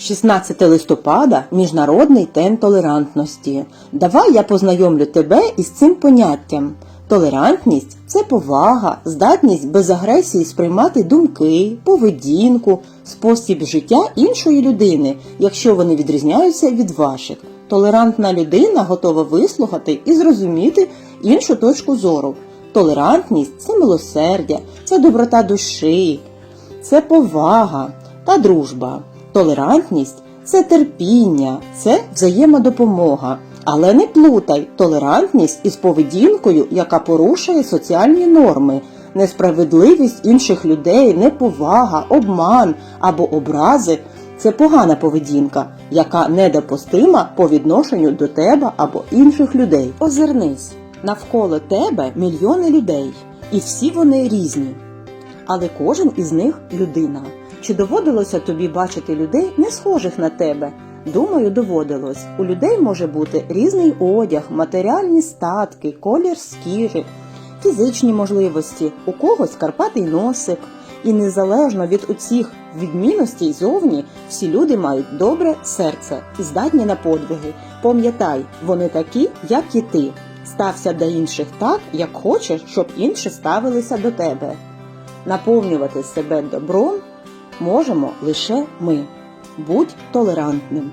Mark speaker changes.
Speaker 1: 16 листопада Міжнародний день толерантності. Давай я познайомлю тебе із цим поняттям. Толерантність це повага, здатність без агресії сприймати думки, поведінку, спосіб життя іншої людини, якщо вони відрізняються від ваших. Толерантна людина готова вислухати і зрозуміти іншу точку зору. Толерантність це милосердя, це доброта душі, це повага та дружба. Толерантність це терпіння, це взаємодопомога. Але не плутай толерантність із поведінкою, яка порушує соціальні норми, несправедливість інших людей, неповага, обман або образи це погана поведінка, яка недопустима по відношенню до тебе або інших людей. Озирнись, навколо тебе мільйони людей, і всі вони різні. Але кожен із них людина. Чи доводилося тобі бачити людей не схожих на тебе? Думаю, доводилось. У людей може бути різний одяг, матеріальні статки, колір шкіри, фізичні можливості, у когось карпатий носик. І незалежно від усіх відмінностей зовні, всі люди мають добре серце і здатні на подвиги. Пам'ятай, вони такі, як і ти. Стався до інших так, як хочеш, щоб інші ставилися до тебе. Наповнювати себе добром можемо лише ми. Будь толерантним.